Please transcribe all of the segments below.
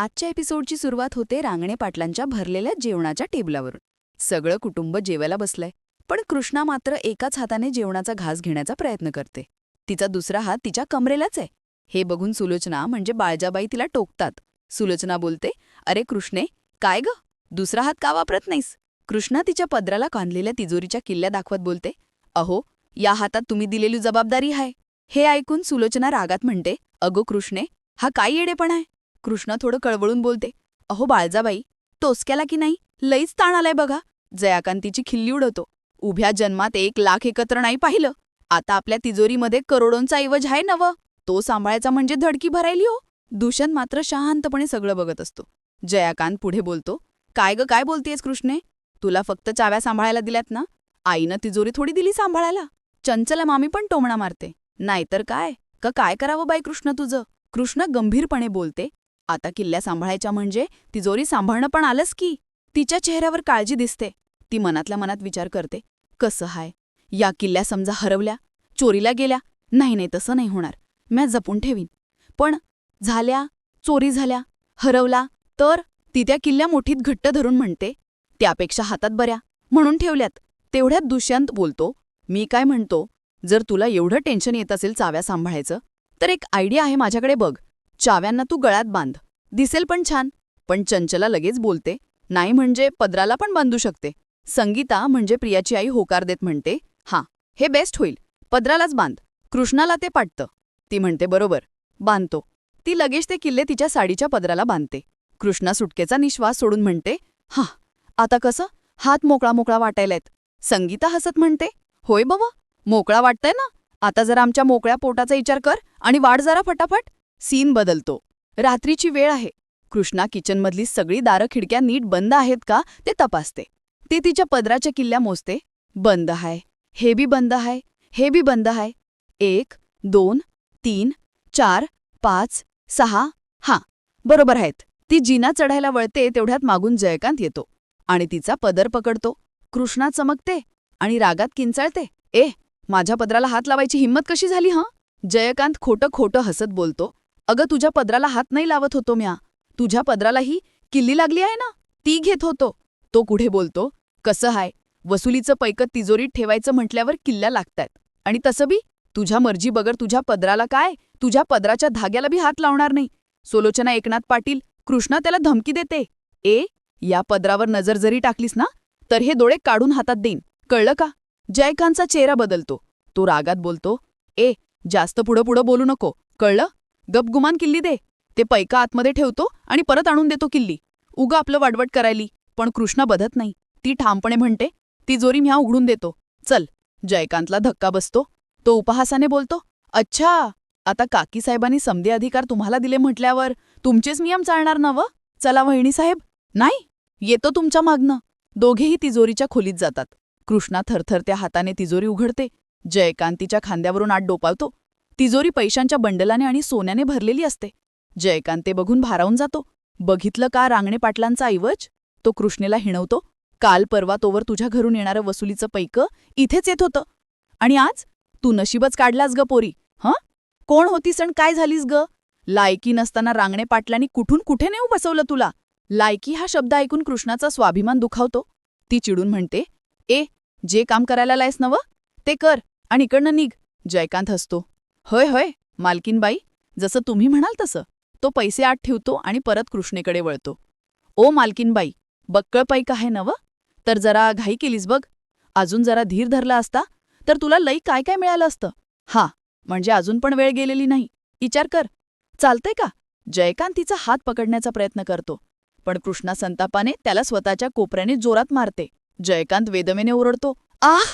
आजच्या एपिसोडची सुरुवात होते रांगणे पाटलांच्या भरलेल्या जेवणाच्या टेबलावरून. सगळं कुटुंब जेवायला बसलंय पण कृष्णा मात्र एकाच हाताने जेवणाचा घास घेण्याचा प्रयत्न करते. तिचा दुसरा हात तिच्या कमरेलाच आहे. हे बघून सुलोचना म्हणजे बाळजाबाई तिला टोकतात. सुलोचना बोलते अरे कृष्णे काय ग? दुसरा हात का वापरत नाहीस? कृष्णा तिच्या पदराला कांदलेल्या तिजोरीच्या किल्ल्या दाखवत बोलते अहो या हातात तुम्ही दिलेली जबाबदारी आहे हे ऐकून सुलोचना रागात म्हणते अगो कृष्णे हा काय येडेपणा आहे? कृष्णा थोडं कळवळून बोलते अहो बाळजाबाई तोसक्याला की नाही? लईच ताण आलाय बघा. जयाकांतीची खिल्ली उडवतो. उभ्या जन्मात एक लाख एकत्र नाही पाहिलं. आता आपल्या तिजोरीमध्ये करोडोंचा ऐवज आहे नवं. तो सांभाळायचा म्हणजे धडकी भरायली हो. दूषण मात्र शांतपणे सगळं बघत असतो. जयाकांत पुढे बोलतो काय ग काय बोलतेयस कृष्णे? तुला फक्त चाव्या सांभाळायला दिल्यात ना? आईनं तिजोरी थोडी दिली सांभाळायला. चंचला मामी पण टोमणा मारते. नाहीतर काय? का काय करावं बाई कृष्ण तुझं? कृष्ण गंभीरपणे बोलते आता किल्ल्या सांभाळायच्या म्हणजे तिजोरी सांभाळणं पण आलंच की. तिच्या चेहऱ्यावर काळजी दिसते. ती मनातल्या मनात विचार करते. कसं हाय? या किल्ल्या समजा हरवल्या चोरीला गेल्या. नाही नाही तसं नाही होणार. म्या जपून ठेवीन. पण झाल्या चोरी झाल्या हरवला तर ती त्या किल्ल्या मोठीत घट्ट धरून म्हणते त्यापेक्षा हातात बऱ्या. म्हणून ठेवल्यात. तेवढ्यात दुष्यंत बोलतो मी काय म्हणतो? जर तुला एवढं टेन्शन येत असेल चाव्या सांभाळायचं तर एक आयडिया आहे माझ्याकडे बघ. चाव्यांना तू गळ्यात बांध. दिसेल पण छान. पण चंचला लगेच बोलते नाही म्हणजे पदराला पण बांधू शकते. संगीता म्हणजे प्रियाची आई होकार देत म्हणते हां हे बेस्ट होईल. पदरालाच बांध. कृष्णाला ते पाटतं. ती म्हणते बरोबर. बांधतो. ती लगेच ते किल्ले तिच्या साडीच्या पदराला बांधते. कृष्णा सुटकेचा निश्वास सोडून म्हणते हां आता कसं? हात मोकळा मोकळा वाटायलायत संगीता हसत म्हणते होय बाबा मोकळा वाटतंय ना? आता जरा आमच्या मोकळ्या पोटाचा विचार कर आणि वाढ जरा फटाफट. सीन बदलतो. रात्रीची वेळ आहे. कृष्णा किचनमधली सगळी दारं खिडक्या नीट बंद आहेत का ते तपासते. ती तिच्या पदराच्या किल्ल्या मोजते. बंद हाय. हे बी बंद हाय. हे बी बंद हाय. एक दोन तीन चार पाच सहा हां. बरोबर आहेत. ती जिना चढायला वळते तेवढ्यात मागून जयकांत येतो. आणि तिचा पदर पकडतो. कृष्णा चमकते आणि रागात किंचाळते. ए माझ्या पदराला हात लावायची हिंमत कशी झाली हं? जयकांत खोटं खोटं हसत बोलतो. अगं तुझ्या पदराला हात नाही लावत होतो म्या. तुझ्या पदरालाही किल्ली लागली आहे ना? ती घेत होतो. तो कुठे बोलतो? कसं हाय? वसुलीचं पैकत तिजोरीत ठेवायचं म्हटल्यावर किल्ल्या लागतायत. आणि तसं बी? तुझ्या मर्जी बगर तुझ्या पदराला काय? तुझ्या पदराच्या धाग्याला बी हात लावणार नाही. सोलोचना एकनाथ पाटील कृष्णा त्याला धमकी देते. ए या पदरावर नजर जरी टाकलीस ना तर हे डोळे काढून हातात देईन. कळलं का? जयकांतचा चेहरा बदलतो. तो रागात बोलतो ए जास्त पुढं पुढं बोलू नको. कळलं? गपगुमान किल्ली दे. ते पैका आतमध्ये ठेवतो आणि परत आणून देतो किल्ली. उगा आपलं वाडवट करायली पण कृष्णा बधत नाही. ती ठामपणे म्हणते तिजोरी म्या उघडून देतो. चल. जयकांतला धक्का बसतो. तो उपहासाने बोलतो अच्छा आता काकीसाहेबांनी समदे अधिकार तुम्हाला दिले म्हटल्यावर तुमचेच नियम चालणार ना व? चला वहिणीसाहेब नाही येतो तुमच्या मागनं. दोघेही तिजोरीच्या खोलीत जातात. कृष्णा थरथरत्या हाताने तिजोरी उघडते. जयकांतीच्या खांद्यावरून आत डोपावतो. तिजोरी पैशांच्या बंडलाने आणि सोन्याने भरलेली असते. जयकांत ते बघून भारावून जातो. बघितलं का रांगणे पाटलांचा ऐवज? तो कृष्णेला हिणवतो. काल परवा तोवर तुझ्या घरून येणारं वसुलीचं पैक इथेच येत होतं. आणि आज? तू नशीबच काढलास ग पोरी हं? कोण होतीस आणि काय झालीस ग? लायकी नसताना रांगणे पाटलांनी कुठून कुठे नेऊ बसवलं तुला? लायकी हा शब्द ऐकून कृष्णाचा स्वाभिमान दुखावतो. ती चिडून म्हणते ए जे काम करायला लायस नवं ते कर आणि इकडनं निघ. जयकांत हसतो. होय होय मालकीनबाई जसं तुम्ही म्हणाल तसं. तो पैसे आत ठेवतो आणि परत कृष्णेकडे वळतो. ओ मालकीनबाई बक्कळ पैक आहे नवं तर जरा घाई केलीस बघ. अजून जरा धीर धरला असता तर तुला लई काय काय मिळालं असतं? हा म्हणजे अजून पण वेळ गेलेली नाही. विचार कर. चालतंय का? जयकांत तिचा हात पकडण्याचा प्रयत्न करतो. पण कृष्णा संतापाने त्याला स्वतःच्या कोपऱ्याने जोरात मारते. जयकांत वेदमेने ओरडतो. आह!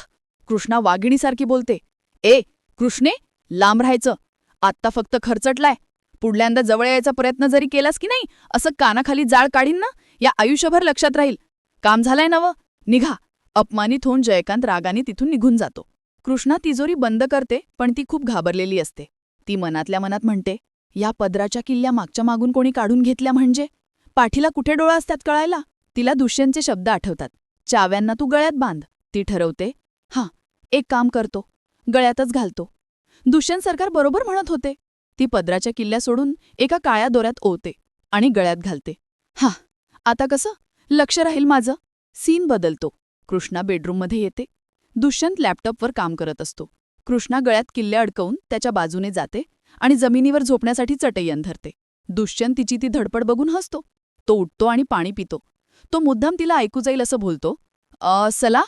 कृष्णा वाघिणीसारखी बोलते. ए कृष्णे! लांब राहायचं. आत्ता फक्त खर्चटलाय. पुढल्यांदा जवळ यायचा प्रयत्न जरी केलास की नाही असं कानाखाली जाळ काढीन ना या आयुष्यभर लक्षात राहील. काम झालंय नवं. निघा. अपमानित होऊन जयकांत रागाने तिथून निघून जातो. कृष्णा तिजोरी बंद करते पण ती खूप घाबरलेली असते. ती मनातल्या मनात म्हणते या पदराच्या किल्ल्या मागच्या मागून कोणी काढून घेतल्या म्हणजे? पाठीला कुठे डोळा असतात कळायला? तिला दुष्यंतचे शब्द आठवतात. चाव्यांना तू गळ्यात बांध. ती ठरवते हां एक काम करतो. गळ्यातच घालतो. दुष्यंत सरकार बरोबर म्हणत होते. ती पदराच्या किल्ल्या सोडून एका काळ्या दोऱ्यात ओवते आणि गळ्यात घालते. हा आता कसं? लक्ष राहील माझं. सीन बदलतो. कृष्णा बेडरूममध्ये येते. दुष्यंत लॅपटॉपवर काम करत असतो. कृष्णा गळ्यात किल्ले अडकवून त्याच्या बाजूने जाते आणि जमिनीवर झोपण्यासाठी चटयन धरते. दुष्यंत तिची ती धडपड बघून हसतो. तो उठतो आणि पाणी पितो. तो मुद्दाम तिला ऐकू जाईल असं बोलतो. अ सला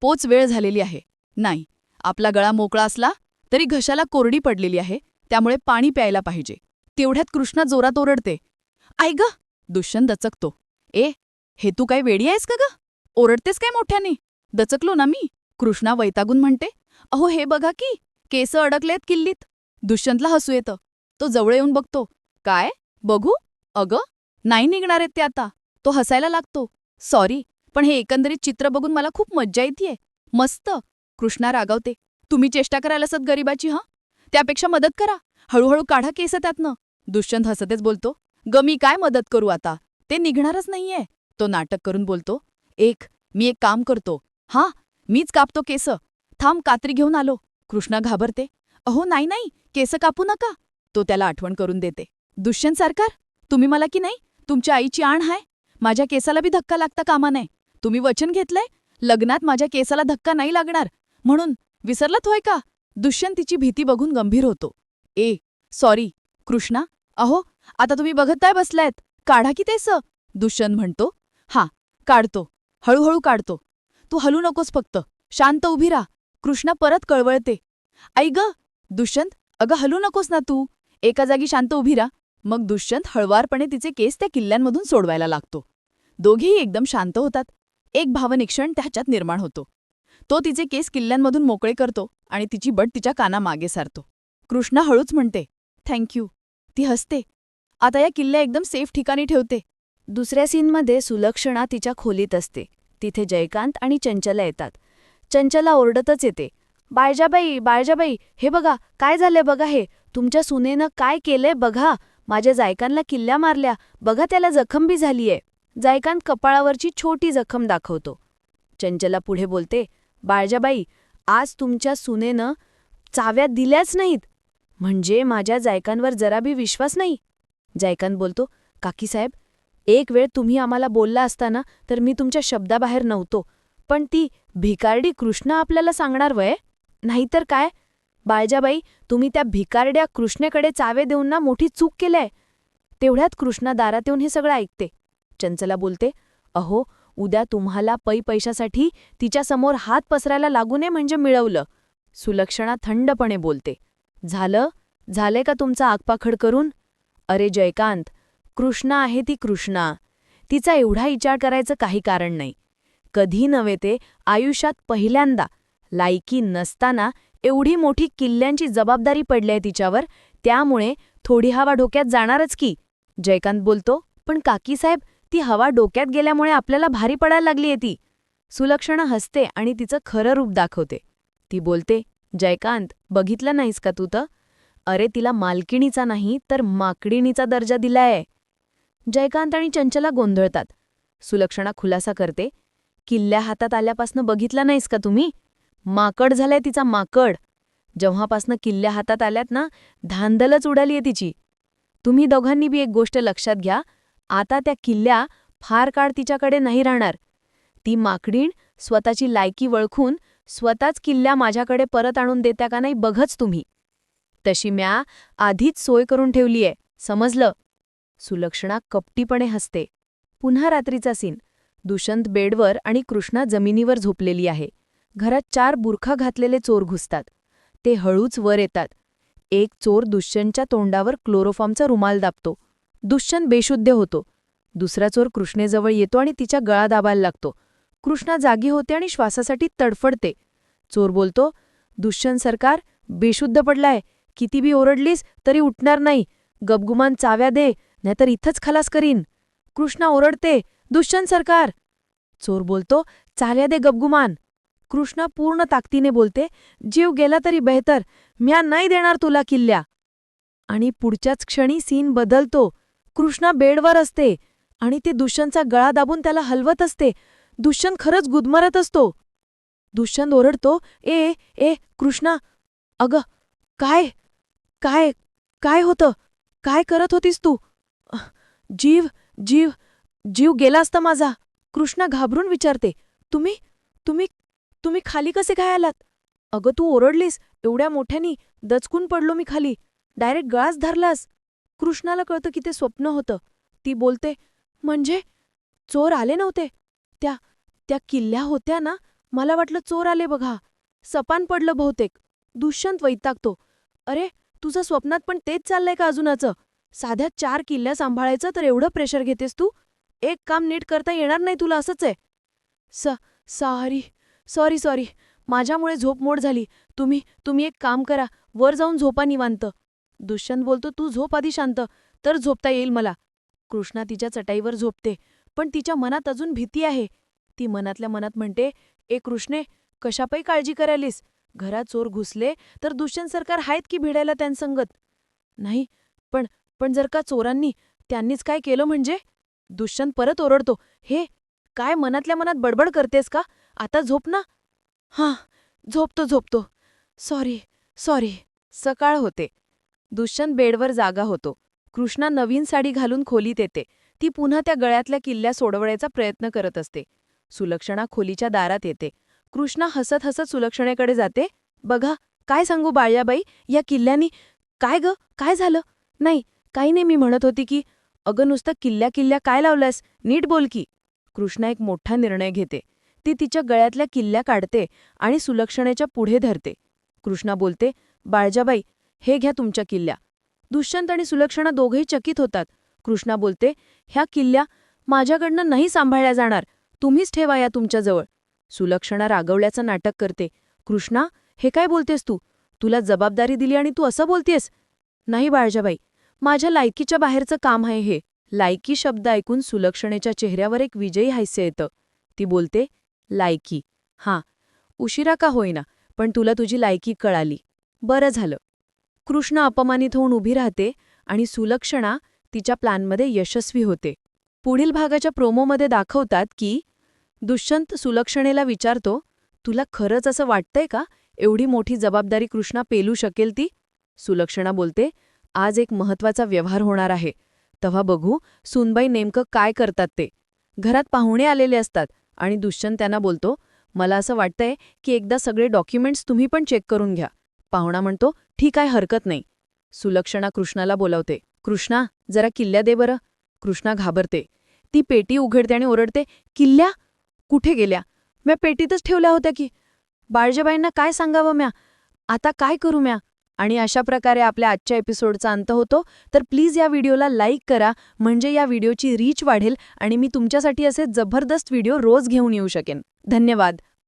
पोच वेळ झालेली आहे. नाही आपला गळा मोकळा असला तरी घशाला कोरडी पडलेली आहे त्यामुळे पाणी प्यायला पाहिजे. तेवढ्यात कृष्णा जोरात ओरडते. आई ग! दुष्यंत दचकतो. ए हे तू काय वेडी आहेस का ग? ओरडतेस काय मोठ्याने? दचकलो ना मी. कृष्णा वैतागून म्हणते. अहो हे बघा की केस अडकलेत किल्लीत. दुष्यंतला हसू येतं. तो जवळ येऊन बघतो. काय? बघू? अगं नाही निघणार आहेत ते आता. तो हसायला लागतो. सॉरी पण हे एकंदरीत चित्र बघून मला खूप मज्जा येतीये. मस्त. कृष्णा रागावते. तुम्ही चेष्टा करायला सत गरीबाची हं? त्यापेक्षा मदत करा. हळूहळू काढा केस त्यातनं. दुष्यंत हसतेच बोलतो. ग मी काय मदत करू आता? ते निघणारच नाहीये. तो नाटक करून बोलतो. एक मी एक काम करतो. हा मीच कापतो केस. थांब कात्री घेऊन आलो. कृष्णा घाबरते. अहो नाही नाही केस कापू नका. तो त्याला आठवण करून देते. दुष्यंत सरकार तुम्ही मला की नाही? तुमच्या आईची आण हाय. माझ्या केसाला बी धक्का लागता कामा नाही तुम्ही वचन घेतलंय? लग्नात माझ्या केसाला धक्का नाही लागणार. म्हणून विसरलात होय का? दुष्यंत तिची भीती बघून गंभीर होतो. ए सॉरी कृष्णा अहो आता तुम्ही बघत काय बसलायत. काढा की तेस दुष्यंत म्हणतो. हा काढतो. हळूहळू काढतो. तू हलू नकोस फक्त. शांत उभी राहा. कृष्णा परत कळवळते. आई ग दुष्यंत अगं हलू नकोस ना तू. एका जागी शांत उभी राहा. मग दुष्यंत हळवारपणे तिचे केस त्या किल्ल्यांमधून सोडवायला लागतो. दोघेही एकदम शांत होतात. एक भावनिक क्षण त्याच्यात निर्माण होतो. तो तिचे केस किल्ल्यांमधून मोकळे करतो आणि तिची बट तिच्या कानामागे सारतो. कृष्णा हळूच म्हणते थँक्यू ती हसते. आता या किल्ल्या एकदम सेफ ठिकाणी ठेवते. दुसऱ्या सीनमध्ये सुलक्षणा तिच्या खोलीत असते. तिथे जयकांत आणि चंचला येतात. चंचला ओरडतच येते बाळजाबाई बाळजाबाई हे बघा काय झालंय बघा हे? तुमच्या सुनेनं काय केलंय बघा? माझ्या जायकांना किल्ल्या मारल्या. बघा त्याला जखम बी झालीये. जायकांत कपाळावरची छोटी जखम दाखवतो. चंचला पुढे बोलते बाळजाबाई आज तुमच्या सुनेनं चाव्या दिल्याच नाहीत. म्हणजे माझ्या जायकांवर जरा बी विश्वास नाही. जायकांत बोलतो काकीसाहेब एक वेळ तुम्ही आम्हाला बोलला असताना तर मी तुमच्या शब्दाबाहेर नव्हतो. पण ती भिकारडी कृष्णा आपल्याला सांगणार वय? नाहीतर काय? बाळजाबाई तुम्ही त्या भिकारड्या कृष्णेकडे चावे देऊन ना मोठी चूक केलंय. तेवढ्यात कृष्णा दारात येऊन हे सगळं ऐकते. चंचला बोलते अहो उद्या तुम्हाला पै पैशासाठी तिच्यासमोर हात पसरायला लागू नये म्हणजे मिळवलं. सुलक्षणा थंडपणे बोलते. झालं? झालंय का तुमचा आगपाखड करून? अरे जयकांत कृष्णा आहे ती कृष्णा. तिचा एवढा विचार करायचं काही कारण नाही. कधी नव्हे ते आयुष्यात पहिल्यांदा. लायकी नसताना एवढी मोठी किल्ल्यांची जबाबदारी पडलीय तिच्यावर त्यामुळे थोडी हवा डोक्यात जाणारच की. जयकांत बोलतो पण काकीसाहेब ती हवा डोक्यात गेल्यामुळे आपल्याला भारी पडायला लागलीये ती. सुलक्षणा हसते आणि तिचं खरं रूप दाखवते. ती बोलते जयकांत बघितलं नाहीस का तू तर? अरे तिला मालकिणीचा नाही तर माकडिणीचा दर्जा दिलाय. जयकांत आणि चंचला गोंधळतात. सुलक्षणा खुलासा करते किल्ल्या हातात आल्यापासनं बघितला नाहीस का तुम्ही? माकड झालाय तिचा माकड. जेव्हापासनं किल्ल्या हातात आल्यात ना धांदलच उडालीये तिची. तुम्ही दोघांनी बी एक गोष्ट लक्षात घ्या आता त्या किल्ल्या फार काळ तिच्याकडे नाही राहणार. ती माकडीण स्वतःची लायकी वळखून स्वतःच किल्ल्या माझ्याकडे परत आणून देत्या का नाही बघच तुम्ही. तशी म्या आधीच सोय करून ठेवलीये समजलं? सुलक्षणा कपटीपणे हसते. पुन्हा रात्रीचा सीन. दुष्यंत बेडवर आणि कृष्णा जमिनीवर झोपलेली आहे. घरात चार बुरखा घातलेले चोर घुसतात. ते हळूच वर येतात. एक चोर दुष्यंतच्या तोंडावर क्लोरोफॉर्मचा रुमाल दाबतो. दुष्यंत बेशुद्ध होतो. दुसरा चोर कृष्णेजवळ येतो आणि तिच्या गळा दाबायला लागतो. कृष्णा जागी होते आणि श्वासासाठी तडफडते. चोर बोलतो दुष्यंत सरकार बेशुद्ध पडलाय. किती बी ओरडलीस तरी उठणार नाही. गबगुमान चाव्या दे नाहीतर इथंच खलास करीन. कृष्णा ओरडते दुष्यंत सरकार. चोर बोलतो चाल्या दे गबगुमान कृष्णा पूर्ण ताकदीने बोलते जीव गेला तरी बेहतर. म्या नाही देणार तुला किल्ल्या. आणि पुढच्याच क्षणी सीन बदलतो. कृष्णा बेडवर असते आणि ते दुष्यंतचा गळा दाबून त्याला हलवत असते. दुष्यंत खरंच गुदमरत असतो. दुष्यंत ओरडतो ए ए कृष्णा अगं काय काय काय होतं? काय करत होतीस तू? जीव जीव जीव गेला असता माझा. कृष्णा घाबरून विचारते तुम्ही तुम्ही तुम्ही खाली कसे काय आलात? अगं तू ओरडलीस एवढ्या मोठ्यानी दचकून पडलो मी खाली. डायरेक्ट गळाच धरलास. कृष्णाला कळतं की ते स्वप्न होतं. ती बोलते म्हणजे? चोर आले नव्हते? त्या त्या किल्ल्या होत्या ना? मला वाटलं चोर आले बघा. सपान पडलं बहुतेक. दुष्यंत वैतागतो. अरे तुझं स्वप्नात पण तेच चाललंय का अजूनाचं? साध्या चार किल्ल्या सांभाळायचं तर एवढं प्रेशर घेतेस तू? एक काम नीट करता येणार नाही तुला असंच आहे. स सॉरी सॉरी सॉरी. माझ्यामुळे झोपमोड झाली. तुम्ही तुम्ही एक काम करा. वर जाऊन झोपा निवांत. दुष्यंत बोलतो तू झोप आधी शांत. तर झोपता येईल मला. कृष्णा तिच्या चटाईवर झोपते पण तिच्या मनात अजून भीती आहे. ती मनातल्या मनात म्हणते ए कृष्णे कशापायी काळजी करायलीस? घरात चोर घुसले तर दुष्यंत सरकार आहेत की भिडायला त्यांसंगत? नाही पण पण जर का चोरांनी त्यांनीच काय केलं म्हणजे? दुष्यंत परत ओरडतो हे काय मनातल्या मनात बडबड करतेस का? आता झोप ना. हां झोपतो झोपतो. Sorry sorry. सकाळ होते. दुष्यंत बेडवर जागा होतो. कृष्णा नवीन साडी घालून खोलीत येते. ती पुन्हा त्या गळ्यातल्या किल्ल्या सोडवण्याचा प्रयत्न करत असते. सुलक्षणा खोलीच्या दारात येते. कृष्णा हसत हसत सुलक्षणेकडे जाते. बघा काय सांगू बाळ्याबाई? या किल्ल्यानी काय ग? काय झालं? नाही काही नाही मी म्हणत होती की अगं नुसतं किल्ल्या किल्ल्या काय लावल्यास? नीट बोल की. कृष्णा एक मोठा निर्णय घेते. ती तिच्या गळ्यातल्या किल्ल्या काढते आणि सुलक्षणेच्या पुढे धरते. कृष्णा बोलते बाळजाबाई हे घ्या तुमच्या किल्ल्या. दुष्यंत आणि सुलक्षणा दोघेही चकित होतात. कृष्णा बोलते ह्या किल्ल्या माझ्याकडनं नाही सांभाळल्या जाणार. तुम्हीच ठेवा या तुमच्याजवळ सुलक्षणा रागवल्याचं नाटक करते. कृष्णा हे काय बोलतेस तू? तुला जबाबदारी दिली आणि तू असं बोलतेस? नाही बाळजाबाई माझ्या लायकीच्या बाहेरचं काम आहे हे. लायकी शब्द ऐकून सुलक्षणेच्या चेहऱ्यावर एक विजयी हास्य येतं. ती बोलते लायकी. हां उशिरा का होईना पण तुला तुझी लायकी कळाली. बरं झालं. कृष्ण अपमानित होऊन उभी राहते आणि सुलक्षणा तिच्या प्लॅनमध्ये यशस्वी होते. पुढील भागाच्या प्रोमोमध्ये दाखवतात की दुष्यंत सुलक्षणेला विचारतो तुला खरंच असं वाटतंय का? एवढी मोठी जबाबदारी कृष्णा पेलू शकेल ती? सुलक्षणा बोलते आज एक महत्त्वाचा व्यवहार होणार आहे. तेव्हा बघू सुनबाई नेमकं काय करतात ते. घरात पाहुणे आलेले असतात आणि दुष्यंत त्यांना बोलतो मला असं वाटतंय की एकदा सगळे डॉक्युमेंट्स तुम्ही पण चेक करून घ्या. पाहुणा म्हणतो ठीक आहे हरकत नाही. सुलक्षणा कृष्णाला बोलावते कृष्णा जरा किल्ल्या दे बरं. कृष्णा घाबरते ती पेटी उघडते आणि ओरडते किल्ल्या? कुठे गेल्या? म्या पेटीतच ठेवल्या होत्या की. बाळजेबाईंना काय सांगावं म्या? आता काय करू म्या? आणि अशा प्रकारे आपल्या आजच्या एपिसोडचा अंत होतो. तर प्लीज या व्हिडिओला लाईक करा म्हणजे या व्हिडिओची रीच वाढेल आणि मी तुमच्यासाठी असे जबरदस्त व्हिडिओ रोज घेऊन येऊ शकेन. धन्यवाद.